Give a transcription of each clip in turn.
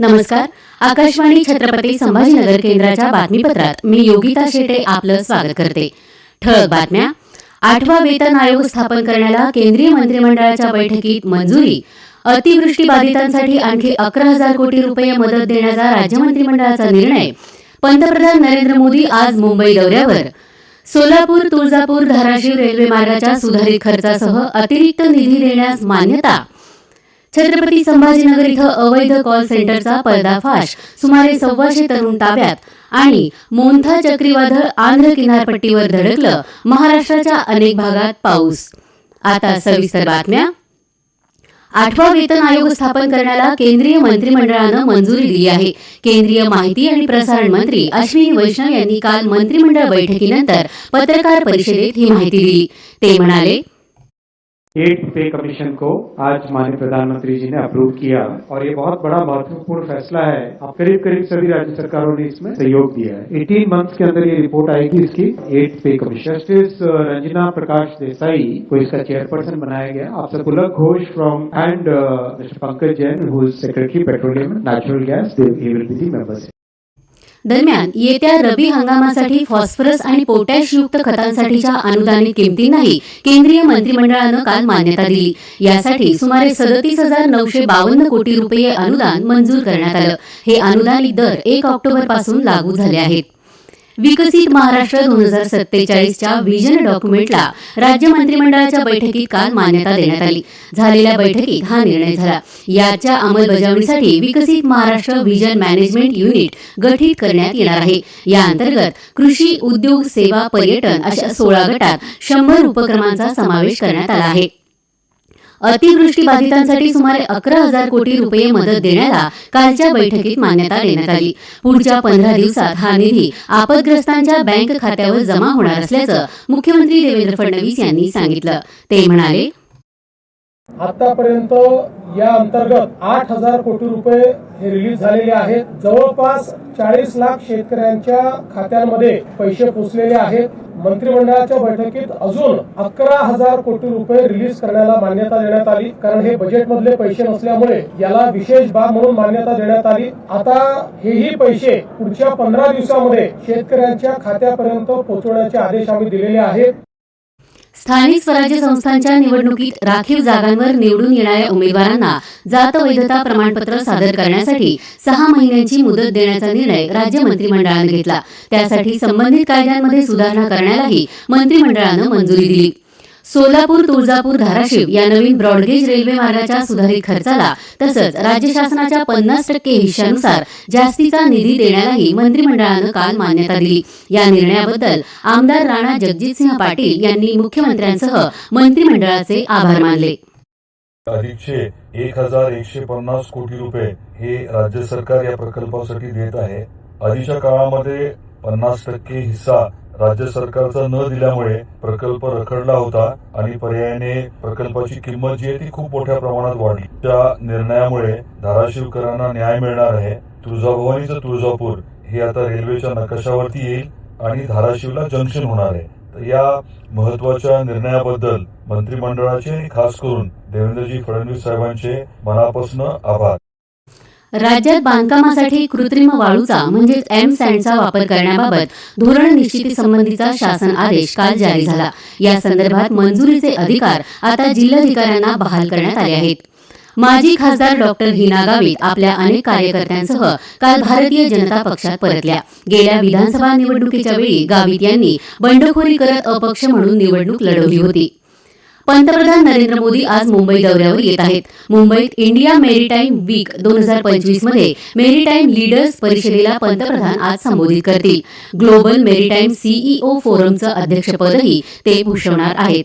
नमस्कार. आकाशवाणी छत्रपती संभाजीनगर केंद्राच्या बातमीपत्रात मी योगिता शेटे आपलं स्वागत करते. ठळक बातम्या. आठवा वेतन आयोग स्थापन करण्याला केंद्रीय मंत्रिमंडळाच्या बैठकीत मंजुरी. अतिवृष्टी बाधितांसाठी आणखी अकरा हजार कोटी रुपये मदत देण्याचा राज्य मंत्रिमंडळाचा निर्णय. पंतप्रधान नरेंद्र मोदी आज मुंबई दौऱ्यावर. सोलापूर तुळजापूर धाराशिव रेल्वे मार्गाच्या सुधारित खर्चासह अतिरिक्त निधी देण्यास मान्यता. छत्रपती संभाजीनगर इथं अवैध कॉल सेंटरचा पर्दाफाश. सुमारे सव्वाशे तरुण ताब्यात. आणि मोंथा चक्रीवादळ आंध्र किनारपट्टीवर धडकलं. महाराष्ट्राच्या अनेक भागात पाऊस. आता सविस्तर बातम्या. आठवा वेतन आयोग स्थापन करण्याला केंद्रीय मंत्रिमंडळानं मंजुरी दिली आहे. केंद्रीय माहिती आणि प्रसारण मंत्री अश्विनी वैष्णव यांनी काल मंत्रिमंडळ बैठकीनंतर पत्रकार परिषदेत ही माहिती दिली. ते म्हणाले एट पे कमीशन को आज माननीय प्रधानमंत्री जी ने अप्रूव किया और ये बहुत बड़ा महत्वपूर्ण फैसला है। अब करीब करीब सभी राज्य सरकारों ने इसमें सहयोग दिया है। 18 मंथ्स के अंदर ये रिपोर्ट आएगी इसकी। Eight pay commission justice Ranjana Prakash Desai को इसका चेयरपर्सन बनाया गया। After Pulak Ghosh from and Pankaj Jain who secretary petroleum natural gas will be the members दरम्यान येत्या रबी हंगामासाठी फॉस्फरस आणि पोटॅश युक्त खतांसाठीच्या अनुदानित किमतींनाही केंद्रीय मंत्रिमंडळानं काल मान्यता दिली. यासाठी सुमारे सदतीस हजार नऊशे बावन्न कोटी रुपये अनुदान मंजूर करण्यात आलं. हे अनुदानित दर एक ऑक्टोबरपासून लागू झाले आहेत. विकसित महाराष्ट्र दोन हजार सत्तेचाळीसच्या व्हिजन डॉक्युमेंटला राज्य मंत्रिमंडळाच्या बैठकीत काल मान्यता देण्यात आली. झालेल्या बैठकीत हा निर्णय झाला. याच्या अंमलबजावणीसाठी विकसित महाराष्ट्र व्हिजन मॅनेजमेंट युनिट गठीत करण्यात येणार आहे. या अंतर्गत कृषी उद्योग सेवा पर्यटन अशा सोळा गटात शंभर उपक्रमांचा समावेश करण्यात आला आहे. अतिवृष्टी बाधितांसाठी सुमारे अकरा हजार कोटी रुपये मदत देण्याला कालच्या बैठकीत मान्यता देण्यात आली. पुढच्या पंधरा दिवसात हा निधी आपदग्रस्तांच्या बँक खात्यावर जमा होणार असल्याचं मुख्यमंत्री देवेंद्र फडणवीस यांनी सांगितलं. ते म्हणाले आतापर्यंत या अंतर्गत आठ हजार कोटी रुपये हे रिलीज झालेले आहेत. जवळपास चाळीस लाख शेतकऱ्यांच्या खात्यांमध्ये पैसे पोचलेले आहेत. मंत्रिमंडळाच्या बैठकीत अजून अकरा हजार कोटी रुपये रिलीज करण्याला मान्यता देण्यात आली. कारण हे बजेटमधले पैसे नसल्यामुळे याला विशेष बाब म्हणून मान्यता देण्यात आली. आता हेही पैसे पुढच्या पंधरा दिवसामध्ये शेतकऱ्यांच्या खात्यापर्यंत पोहोचवण्याचे आदेश आम्ही दिलेले आहेत. स्थानिक स्वराज्य संस्थांच्या निवडणुकीत राखीव जागांवर निवडून येणाऱ्या उमेदवारांना जात वैधता प्रमाणपत्र सादर करण्यासाठी सहा महिन्यांची मुदत देण्याचा निर्णय राज्य मंत्रिमंडळानं घेतला. त्यासाठी संबंधित कायद्यांमध्ये सुधारणा करण्यालाही मंत्रिमंडळानं मंजुरी दिली. सोलापूर तुळजापूर धाराशिव या नवीन ब्रॉडगेज रेल्वे मार्गाच्या सुधारित खर्चाला तसंच राज्य शासनाच्या पन्नास टक्के हिश्श्यानुसार जास्तीचा निधी देण्यालाही मंत्रिमंडळानं काल मान्यता दिली. या निर्णयाबद्दल आमदार राणा जगजितसिंह पाटील यांनी मुख्यमंत्र्यांसह मंत्रिमंडळाचे आभार मानले. अधिकचे एक हजार एकशे पन्नास कोटी रुपये हे राज्य सरकार या प्रकल्पासाठी देत आहे. आधीच्या काळामध्ये पन्नास टक्के हिस्सा राज्य सरकारचा न दिल्यामुळे प्रकल्प रखडला होता आणि पर्यायाने प्रकल्पाची किंमत जी आहे ती खूप मोठ्या प्रमाणात वाढली. त्या निर्णयामुळे धाराशिवकरांना न्याय मिळणार आहे. तुळजाभवानीचं तुळजापूर हे आता रेल्वेच्या नकाशावरती येईल आणि धाराशिवला जंक्शन होणार आहे. तर या महत्त्वाच्या निर्णयाबद्दल मंत्रिमंडळाचे आणि खास करून देवेंद्रजी फडणवीस साहेबांचे मनापासून आभार. राज्यात बांधकामासाठी कृत्रिम वाळूचा म्हणजेच एम सँडचा वापर करण्याबाबत धोरण निश्चितीसंबंधीचा शासन आदेश काल जारी झाला. या संदर्भात मंजुरीचे अधिकार आता जिल्हाधिकाऱ्यांना बहाल करण्यात आले आहेत. माजी खासदार डॉक्टर हिना गावित आपल्या अनेक कार्यकर्त्यांसह काल भारतीय जनता पक्षात परतल्या. गेल्या विधानसभा निवडणुकीच्या वेळी गावित यांनी बंडखोरी करत अपक्ष म्हणून निवडणूक लढवली होती. पंतप्रधान नरेंद्र मोदी आज मुंबई दौऱ्यावर येत आहेत. मुंबईत इंडिया मेरीटाईम वीक दोन हजार पंचवीसमध्ये मेरीटाईम लीडर्स परिषदेला पंतप्रधान आज संबोधित करतील. ग्लोबल मेरीटाईम सीईओ फोरमचं अध्यक्षपदही ते भूषवणार आहेत.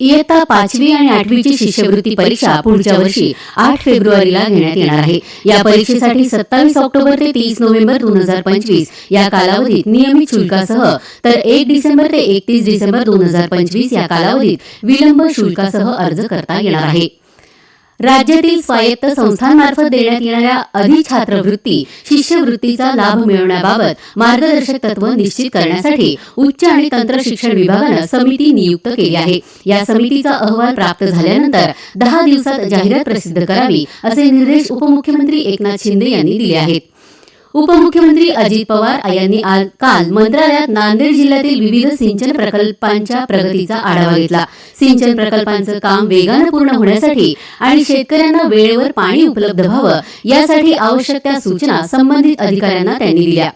इयत्ता पाचवी आणि आठवीची शिष्यवृत्ती परीक्षा पुढच्या वर्षी आठ फेब्रुवारीला घेण्यात येणार आहे. या परीक्षेसाठी सत्तावीस ऑक्टोबर ते तीस नोव्हेंबर दोन हजार पंचवीस या कालावधीत नियमित शुल्कासह तर एक डिसेंबर ते एकतीस डिसेंबर दोन हजार पंचवीस या कालावधीत विलंब शुल्कासह अर्ज करता येणार आहे. राज्यातील स्वायत्त संस्थांमार्फत देण्यात येणाऱ्या अधिछात्रवृत्ती शिष्यवृत्तीचा लाभ मिळवण्याबाबत मार्गदर्शक तत्व निश्चित करण्यासाठी उच्च आणि तंत्र शिक्षण विभागानं समिती नियुक्त केली आहे. या समितीचा अहवाल प्राप्त झाल्यानंतर दहा दिवसात जाहिरात प्रसिद्ध करावी असे निर्देश उपमुख्यमंत्री एकनाथ शिंदे यांनी दिले आहेत. उपमुख्यमंत्री अजित पवार यांनी काल मंत्रालयात नांदेड जिल्ह्यातील विविध सिंचन प्रकल्पांच्या प्रगतीचा आढावा घेतला. सिंचन प्रकल्पांचं काम वेगानं पूर्ण होण्यासाठी आणि शेतकऱ्यांना वेळेवर पाणी उपलब्ध व्हावं यासाठी आवश्यक त्या सूचना संबंधित अधिकाऱ्यांना त्यांनी दिल्या.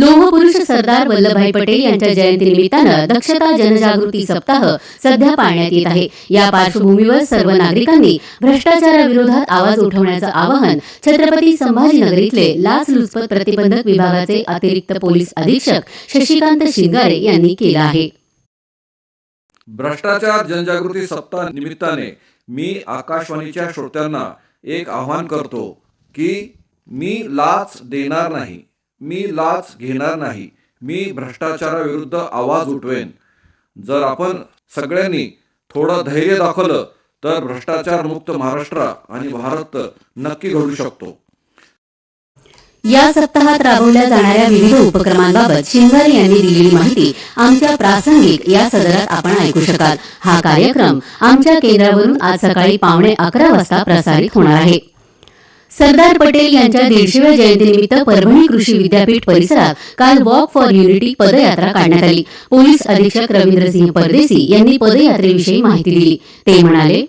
लोहपुरुष सरदार वल्लभभाई पटेल यांच्या जयंतीनिमित्तानं दक्षता जनजागृती सप्ताह सध्या पाळण्यात येत आहे. या पार्श्वभूमीवर सर्व नागरिकांनी भ्रष्टाचाराविरोधात आवाज उठवण्याचं आवाहन छत्रपती संभाजीनगर इथले लाचलुचपत प्रतिबंधक विभागाचे अतिरिक्त पोलीस अधीक्षक शशिकांत शिंगारे यांनी केलं आहे. भ्रष्टाचार जनजागृती सप्ताह निमित्ताने मी आकाशवाणीच्या श्रोत्यांना एक आव्हान करतो की मी लाच देणार नाही. मी लाच घेणार नाही. मी भ्रष्टाचाराविरुद्ध आवाज उठवेन. जर आपण सगळ्यांनी थोडं धैर्य दाखवलं तर भ्रष्टाचार मुक्त महाराष्ट्र आणि भारत नक्की घडू शकतो. या सप्ताहात राबवल्या जाणाऱ्या विविध उपक्रमांबाबत शिंगारे यांनी दिलेली माहिती आमच्या प्रासंगिक या सदरात आपण ऐकू शकाल. हा कार्यक्रम आमच्या केंद्रावरून आज सकाळी पावणे अकरा वाजता प्रसारित होणार आहे. सरदार पटेल यांच्या दीडशेव्या जयंतीनिमित्त परभणी कृषी विद्यापीठ परिसरात काल वॉक फॉर युनिटी पदयात्रा काढण्यात आली. पोलीस अधीक्षक रवींद्रसिंह परदेसी यांनी पदयात्रेविषयी माहिती दिली. ते म्हणाले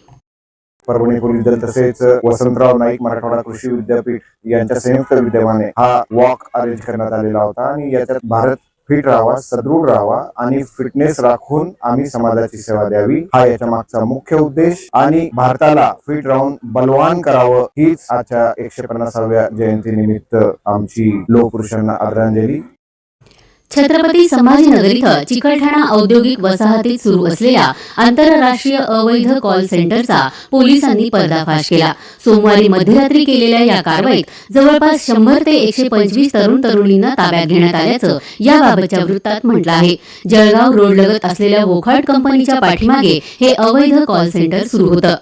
परभणी पोलीस दल तसेच वसंतराव नाईक मराठवाडा कृषी विद्यापीठ यांच्या संयुक्त विद्यमाने हा वॉक अरेंज करण्यात आलेला होता आणि याच्यात भारत फिट राहावा सदृढ राहावा आणि फिटनेस राखून आम्ही समाजाची सेवा द्यावी. हा याच्या मागचा मुख्य उद्देश आणि भारताला फिट राहून बलवान करावं हीच आजच्या एकशे पन्नासाव्या जयंती निमित्त आमची लोकपुरुषांना आदरांजली. छत्रपती संभाजीनगर इथं चिकलठाणा औद्योगिक वसाहतीत सुरू असलेल्या आंतरराष्ट्रीय अवैध कॉल सेंटरचा पोलिसांनी पर्दाफाश केला. सोमवारी मध्यरात्री केलेल्या या कारवाईत जवळपास शंभर ते एकशे पंचवीस तरुण तरुणींना ताब्यात घेण्यात आल्याचं याबाबतच्या वृत्तात म्हटलं आहे. जळगाव रोडलगत असलेल्या वोखाट कंपनीच्या पाठीमागे हे अवैध कॉल सेंटर सुरू होतं.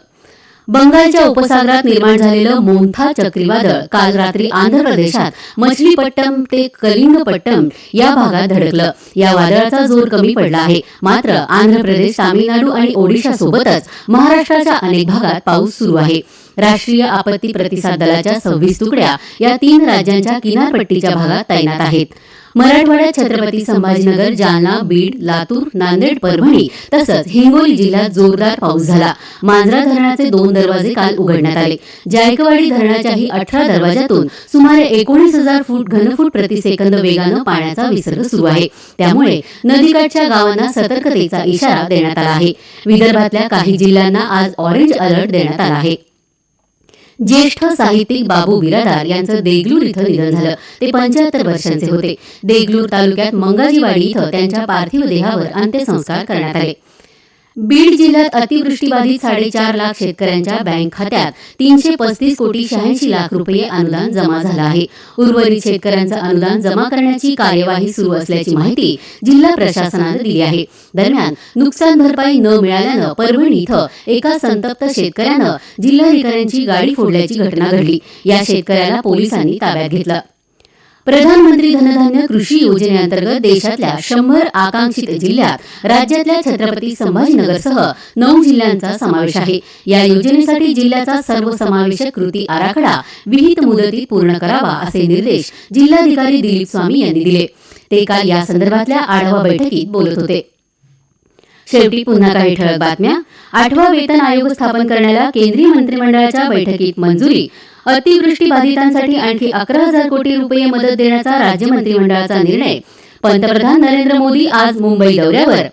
बंगालच्या उपसागरात निर्माण झालेलं मोंथा चक्रीवादळ काल रात्री आंध्र प्रदेशात मछलीपट्टम ते कलिंगपट्टम या भागात धडकलं. या वादळाचा जोर कमी पडला आहे. मात्र आंध्र प्रदेश तामिळनाडू आणि ओडिशासोबतच महाराष्ट्राच्या अनेक भागात पाऊस सुरू आहे. राष्ट्रीय आपत्ती प्रतिसाद दलाच्या सव्वीस तुकड्या या तीन राज्यांच्या किनारपट्टीच्या भागात तैनात आहेत. मराठवाड्यात छत्रपती संभाजीनगर जालना बीड लातूर नांदेड परभणी तसंच हिंगोली जिल्ह्यात जोरदार पाऊस झाला. मांजरा धरणाचे दोन दरवाजे काल उघडण्यात आले. जायकवाडी धरणाच्याही अठरा दरवाजातून सुमारे एकोणीस हजार फूट घनफूट प्रतिसेकंद वेगानं पाण्याचा विसर्ग सुरू आहे. त्यामुळे नदीकाठच्या गावांना सतर्कतेचा इशारा देण्यात आला आहे. विदर्भातल्या काही जिल्ह्यांना आज ऑरेंज अलर्ट देण्यात आला आहे. ज्येष्ठ साहित्यिक बाबू बिरादार यांचं देगलूर इथं निधन झालं. ते पंच्याहत्तर वर्षांचे होते. देगलूर तालुक्यात मंगाजीवाडी इथं त्यांच्या पार्थिव देहावर अंत्यसंस्कार करण्यात आले. बीड जिल्ह्यात अतिवृष्टीबाधित साडेचार लाख शेतकऱ्यांच्या बँक खात्यात तीनशे पस्तीस कोटी शहाऐंशी लाख रुपये अनुदान जमा झालं आहे. उर्वरित शेतकऱ्यांचं अनुदान जमा करण्याची कार्यवाही सुरू असल्याची माहिती जिल्हा प्रशासनानं दिली आहे. दरम्यान नुकसान भरपाई न मिळाल्यानं परभणी इथं एका संतप्त शेतकऱ्यानं जिल्हाधिकाऱ्यांची गाडी फोडल्याची घटना घडली. या शेतकऱ्याला पोलिसांनी ताब्यात घेतलं. प्रधानमंत्री धनधान्य कृषी योजनेअंतर्गत देशातल्या शंभर आकांक्षित जिल्ह्यात राज्यातल्या छत्रपती संभाजीनगरसह नऊ जिल्ह्यांचा समावेश आहे. या योजनेसाठी जिल्ह्याचा सर्वसमावेशक कृती आराखडा विहित मुदतीत पूर्ण करावा असे निर्देश जिल्हाधिकारी दिलीप स्वामी यांनी दिले. ते काल या संदर्भातल्या आढावा बैठकीत बोलत होते. शेवटी पुन्हा काही ठळक बातम्या. आठवा वेतन आयोग स्थापन करण्याला केंद्रीय मंत्रिमंडळाच्या बैठकीत मंजुरी. अतिवृष्टी बाधितांसाठी आणखी अकरा हजार कोटी रुपये मदत देण्याचा राज्य मंत्रिमंडळाचा निर्णय. पंतप्रधान नरेंद्र मोदी आज मुंबई दौऱ्यावर.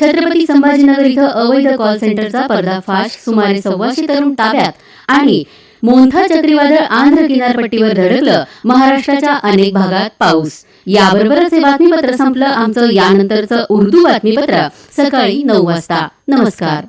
छत्रपती संभाजीनगर इथं अवैध कॉल सेंटरचा पर्दाफाश. सुमारे सव्वाशे तरुण ताब्यात आणि मोंथा चक्रीवादळ आंध्र किनारपट्टीवर धडकलं. महाराष्ट्राच्या अनेक भागात पाऊस. याबरोबरच हे बातमीपत्र संपलं. आमचं यानंतरचं उर्दू बातमीपत्र सकाळी नऊ वाजता. नमस्कार.